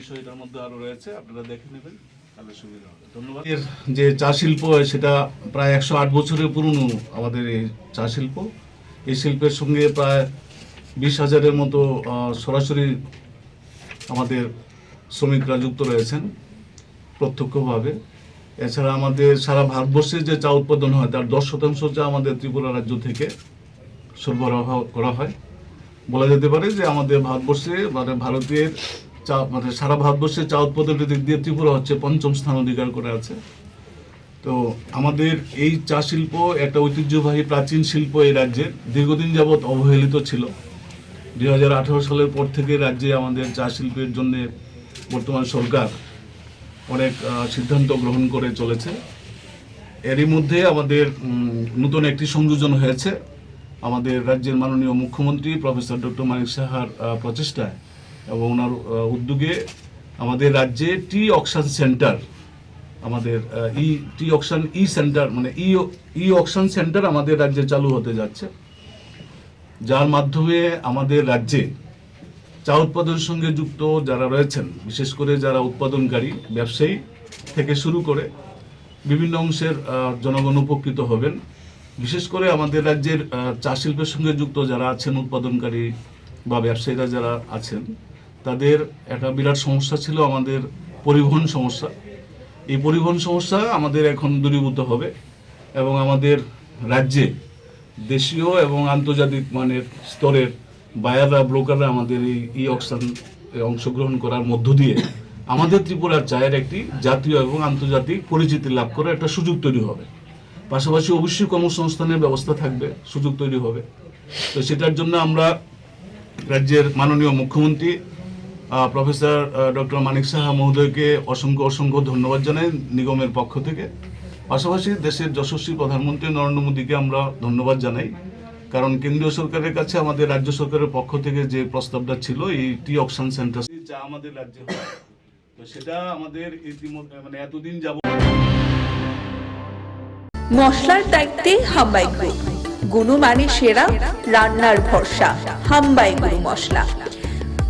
বিষয় এটার মধ্যে আরও রয়েছে, আপনারা দেখে নেবেন, তাহলে সুবিধা হবে। ধন্যবাদ। এর যে চা শিল্প সেটা প্রায় একশো আট বছরের পুরনো আমাদের এই চা শিল্প। এই শিল্পের সঙ্গে প্রায় বিশ হাজারের মতো সরাসরি আমাদের শ্রমিকরা যুক্ত রয়েছেন, প্রত্যক্ষভাবে। এছাড়া আমাদের সারা ভারতবর্ষে যে চা উৎপাদন হয়, তার দশ শতাংশ চা আমাদের ত্রিপুরা রাজ্য থেকে সরবরাহ করা হয়। বলা যেতে পারে যে আমাদের ভারতবর্ষে মানে ভারতের চা মানে সারা ভারতবর্ষে চা উৎপাদনের দিক দিয়ে ত্রিপুরা হচ্ছে পঞ্চম স্থান অধিকার করে আছে। তো আমাদের এই চা শিল্প একটা ঐতিহ্যবাহী প্রাচীন শিল্প এই রাজ্যের দীর্ঘদিন যাবৎ অবহেলিত ছিল। দুই হাজার আঠারো সালের পর থেকে রাজ্যে আমাদের চা শিল্পের জন্য বর্তমান সরকার অনেক সিদ্ধান্ত গ্রহণ করে চলেছে। এরই মধ্যে আমাদের নতুন একটি সংযোজন হয়েছে। আমাদের রাজ্যের মাননীয় মুখ্যমন্ত্রী প্রফেসর ডক্টর মানিক সাহার প্রচেষ্টায় এবং ওনার উদ্যোগে আমাদের রাজ্যে টি অকশন সেন্টার, আমাদের ই, টি অকশন ই সেন্টার মানে ই ই অকশন সেন্টার আমাদের রাজ্যে চালু হতে যাচ্ছে। যার মাধ্যমে আমাদের রাজ্যে চা উৎপাদনের সঙ্গে যুক্ত যারা রয়েছেন, বিশেষ করে যারা উৎপাদনকারী, ব্যবসায়ী থেকে শুরু করে বিভিন্ন অংশের জনগণ উপকৃত হবেন। বিশেষ করে আমাদের রাজ্যের চা শিল্পের সঙ্গে যুক্ত যারা আছেন উৎপাদনকারী বা ব্যবসায়ীরা যারা আছেন তাদের একটা বিরাট সমস্যা ছিল, আমাদের পরিবহন সমস্যা। এই পরিবহন সমস্যা আমাদের এখন দূরীভূত হবে এবং আমাদের রাজ্যে দেশীয় এবং আন্তর্জাতিক মানের স্তরের বায়াররা ব্রোকাররা আমাদের এই ই অকশন অংশগ্রহণ করার মধ্য দিয়ে আমাদের ত্রিপুরার চায়ের একটি জাতীয় এবং আন্তর্জাতিক পরিচিতি লাভ করার একটা সুযোগ তৈরি হবে। পাশাপাশি অবশ্যই কর্মসংস্থানের ব্যবস্থা থাকবে, সুযোগ তৈরি হবে। তো সেটার জন্য আমরা রাজ্যের মাননীয় মুখ্যমন্ত্রী প্রফেসর ডক্টর মানিক সাহা মহোদয়কে অসংখ্য অসংখ্য ধন্যবাদ জানাই নিগমের পক্ষ থেকে। পাশাপাশি দেশের যশস্বী প্রধানমন্ত্রী নরেন্দ্র মোদীকে আমরা ধন্যবাদ জানাই। কারণ কেন্দ্রীয় সরকারের কাছে আমাদের রাজ্য সরকারের পক্ষ থেকে যে প্রস্তাবটা ছিল, এই টি অকশন সেন্টার যা আমাদের রাজ্যে তো সেটা আমাদের ইতিমধ্যে মানে এতদিন যাব মশলার দায়িত্বে হাম্বাই গ্রুপ গুণমানে সেরা, রান্নার ভরসা, হাম্বাই গুরু মশলা।